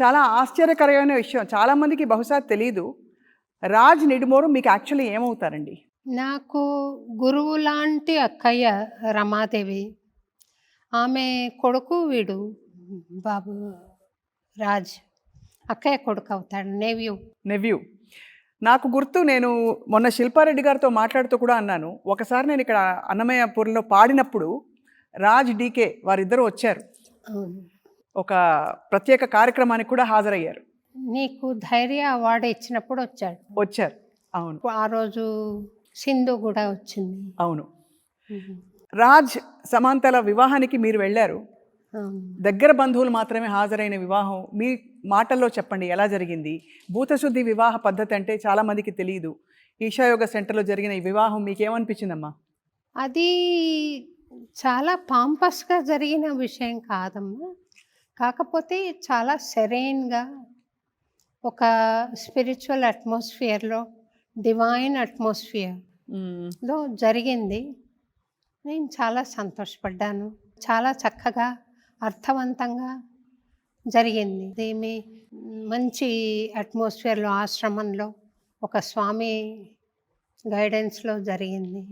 చాలా ఆశ్చర్యకరమైన విషయం. చాలా మందికి బహుశా తెలియదు రాజ్ నిడుమోరు మీకు యాక్చువల్లీ ఏమవుతారండి? నాకు గురువు లాంటి అక్కయ్య రమాదేవి. ఆమె కొడుకు వీడు బాబు రాజ్. అక్కయ్య కొడుకు అవుతాడు నేవ్యూ. నెవ్యూ. నాకు గుర్తు నేను మొన్న శిల్పారెడ్డి గారితో మాట్లాడుతూ కూడా అన్నాను. ఒకసారి నేను ఇక్కడ అన్నమయ్యపురంలో పాడినప్పుడు రాజ్ డీకే వారిద్దరూ వచ్చారు. ఒక ప్రత్యేక కార్యక్రమానికి కూడా హాజరయ్యారు. నీకు ధైర్య అవార్డు ఇచ్చినప్పుడు వచ్చాడు. వచ్చారు. అవును. ఆ రోజు సింధు కూడా వచ్చింది. అవును. రాజ్ సమాంతల వివాహానికి మీరు వెళ్ళారు. దగ్గర బంధువులు మాత్రమే హాజరైన వివాహం మీ మాటల్లో చెప్పండి ఎలా జరిగింది? భూతశుద్ధి వివాహ పద్ధతి అంటే చాలా మందికి తెలియదు ఈశాయోగ సెంటర్లో జరిగిన ఈ వివాహం మీకేమనిపించిందమ్మా? అది చాలా పాంపస్గా జరిగిన విషయం కాదమ్మా. కాకపోతే చాలా సెరైన్గా ఒక స్పిరిచువల్ అట్మాస్ఫియర్లో డివైన్ అట్మాస్ఫియర్లో. జరిగింది. నేను చాలా సంతోషపడ్డాను. చాలా చక్కగా అర్థవంతంగా జరిగింది. ఇదేమి మంచి అట్మాస్ఫియర్లో ఆశ్రమంలో ఒక స్వామి గైడెన్స్లో జరిగింది.